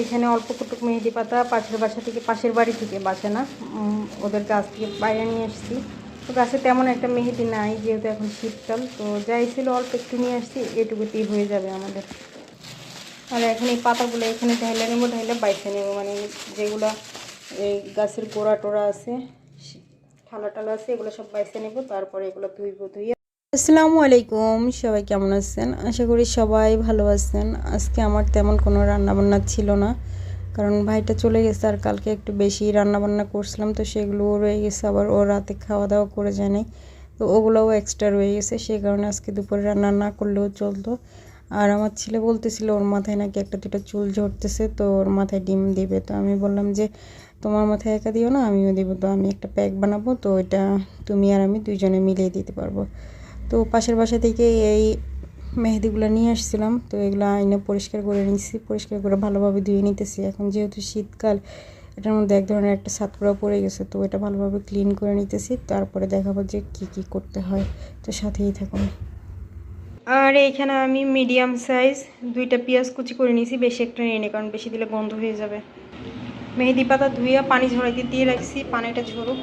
এখানে অল্প কুটুক মেহেদি পাতা, পাশের বাসা থেকে, পাশের বাড়ি থেকে বাসা না। ওদের গাছ থেকে বাইরে নিয়ে এসেছি। তো গাছে তেমন একটা মেহেদি নাই, যেহেতু এখন শীতকাল। তো যাই ছিল, অল্প একটু নিয়ে আসছি, এটুকুতেই হয়ে যাবে আমাদের। আর এখন এই পাতাগুলো এখানে ঢাইলে নেব ঢাইলে বাইসে নেব। মানে যেগুলো এই গাছের গোড়া টোড়া আছে ঠালা টালা আছে, এগুলো সব বাইসে নেব। তারপরে এগুলো ধুইবো, ধুইয়ে আসসালামু আলাইকুম, সবাই কেমন আছেন? আশা করি সবাই ভালো আছেন। আজকে আমার তেমন কোনো রান্নাবান্না ছিল না, কারণ ভাইটা চলে গেছে আর কালকে একটু বেশি রান্নাবান্না করছিলাম, তো সেগুলোও রয়ে গেছে। আবার ও রাতে খাওয়া দাওয়া করে যায় নাই, তো ওগুলোও এক্সট্রা রয়ে গেছে। সেই কারণে আজকে দুপুরে রান্না না করলেও চলতো। আর আমার ছেলে বলতেছিল, ওর মাথায় নাকি একটা দুটো চুল ঝরতেছে, তো ওর মাথায় ডিম দিবে। তো আমি বললাম যে, তোমার মাথায় একা দিও না, আমিও দেবো। তো আমি একটা প্যাক বানাবো, তো ওইটা তুমি আর আমি দুইজনে মিলিয়ে দিতে পারব। তো পাশের বাসা থেকে এই মেহেদিগুলো নিয়ে আসছিলাম। তো এগুলো আইনে পরিষ্কার করে নিচ্ছি পরিষ্কার করে ভালোভাবে ধুয়ে নিতেছি। এখন যেহেতু শীতকাল, এটার মধ্যে এক ধরনের একটা সাতপুরা পড়ে গেছে, তো এটা ভালোভাবে ক্লিন করে নিতেছি। তারপরে দেখাবো যে কি কি করতে হয়। তো সাথেই থাকুন। আর এখানে আমি মিডিয়াম সাইজ দুইটা পেঁয়াজ কুচি করে নিয়েছি বেশি একটা নিয়ে কারণ বেশি দিলে গন্ধ হয়ে যাবে। মেহেদি পাতা ধুইয়া পানি ঝরাইতে দিয়ে রাখছি, পানিটা ঝরুক।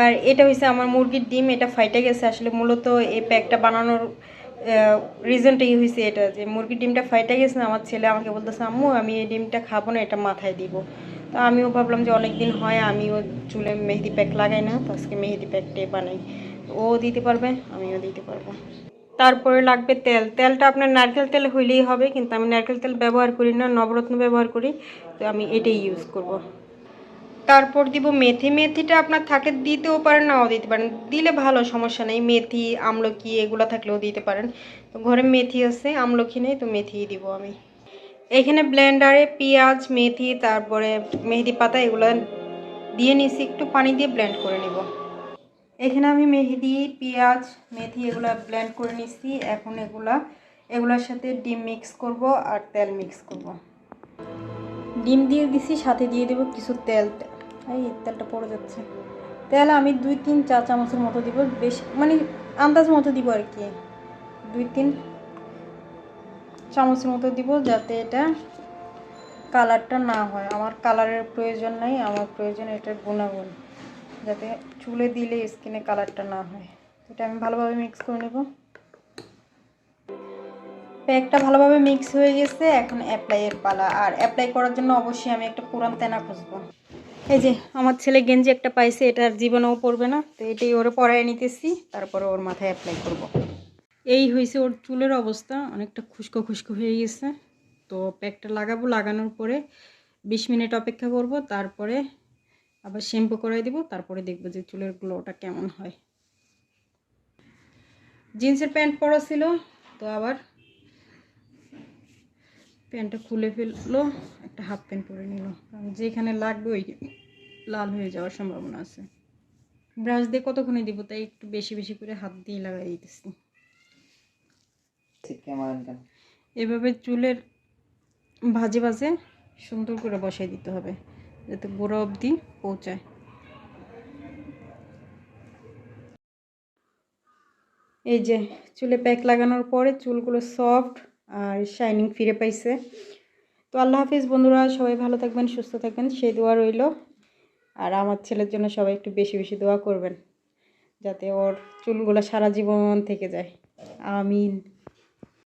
আর এটা হয়েছে আমার মুরগির ডিম, এটা ফাইটে গেছে। আসলে মূলত এই প্যাকটা বানানোর রিজনটাই হয়েছে এটা, যে মুরগির ডিমটা ফাইটে গেছে আমার ছেলে আমাকে বলতেছে, আম্মু, আমি এই ডিমটা খাব না, এটা মাথায় দিব। তো আমিও ভাবলাম যে অনেক দিন হয়, আমিও চুলে মেহেদি প্যাক লাগাই না, তো আজকে মেহেদি প্যাকটাই বানাই। ও দিতে পারবে, আমিও দিতে পারব। তারপরে লাগবে তেল। তেলটা আপনার নারকেল তেল হইলেই হবে, কিন্তু আমি নারকেল তেল ব্যবহার করি না, নবরত্ন ব্যবহার করি, তো আমি এটাই ইউজ করব। তারপর দিব মেথি। মেথিটা আপনার থাকে দিতেও পারেন, নাও দিতে পারেন। দিলে ভালো, সমস্যা নেই। মেথি, আমলকি এগুলো থাকলেও দিতে পারেন। তো ঘরে মেথি আছে, আমলকি নেই, তো মেথিই দিব আমি। এখানে ব্লেন্ডারে পেঁয়াজ, মেথি, তারপরে মেহেদি পাতা এগুলো দিয়ে নিছি, একটু পানি দিয়ে ব্লেন্ড করে নিব। এখানে আমি মেহেদি, পেঁয়াজ, মেথি এগুলো ব্লেন্ড করে নিছি। এখন এগুলা, এগুলোর সাথে ডিম মিক্স করব আর তেল মিক্স করব। ডিম দিয়ে দিছি, সাথে দিয়ে দেবো কিছু তেল। এই তেলটা পড়ে যাচ্ছে। তেল আমি দুই তিন চা চামচের মতো দিব, বেশি মানে আন্দাজ মতো দিব আর কি। দুই তিন চামচের মতো দিব যাতে এটা কালারটা না হয়। আমার কালারের প্রয়োজন নাই, আমার প্রয়োজন এটার গুণাগুণ। যাতে চুলে দিলে স্কিনে কালারটা না হয়। এটা আমি ভালোভাবে মিক্স করে নেব। প্যাকটা ভালোভাবে মিক্স হয়ে গেছে, এখন অ্যাপ্লাইয়ের পালা। আর অ্যাপ্লাই করার জন্য অবশ্যই আমি একটা পুরান তেনা খুঁজবো। এই যে, আমার ছেলে গেঞ্জি একটা পাইছে, এটা আর জীবনেও পড়বে না। তো এটাই ওরে পরায় নিতেছি, তারপরে ওর মাথায় অ্যাপ্লাই করব। এই হয়েছে ওর চুলের অবস্থা, অনেকটা খুশকো খুশকো হয়ে গেছে। তো প্যাকটা লাগাবো, লাগানোর পরে বিশ মিনিট অপেক্ষা করব, তারপরে আবার শ্যাম্পু করাই দিব, তারপরে দেখব যে চুলের গ্লোটা কেমন হয়। জিন্সের প্যান্ট পরা ছিল, তো আবার প্যান্টটা খুলে ফেলল, একটা হাফ প্যান্ট পরে নিল। কারণ যেখানে লাগবে ওই লাল হয়ে যাওয়ার সম্ভাবনা আছে। ব্রাশ দিয়ে কতক্ষণে দিব তাই একটু বেশি বেশি করে হাত দিয়ে লাগাই দিতেছি। এভাবে চুলের ভাজে ভাজে সুন্দর করে বসাই দিতে হবে যাতে গোড়া অবধি পৌঁছায়। এই যে চুলে প্যাক লাগানোর পরে চুলগুলো সফট আর শাইনিং ফিরে পাইছে। তো আল্লাহ হাফিজ বন্ধুরা সবাই ভালো থাকবেন সুস্থ থাকবেন সেই দোয়া রইল। আর আমার ছেলের জন্য সবাই একটু বেশি বেশি দোয়া করবেন, যাতে ওর চুলগুলো সারা জীবন থেকে যায়। আমিন।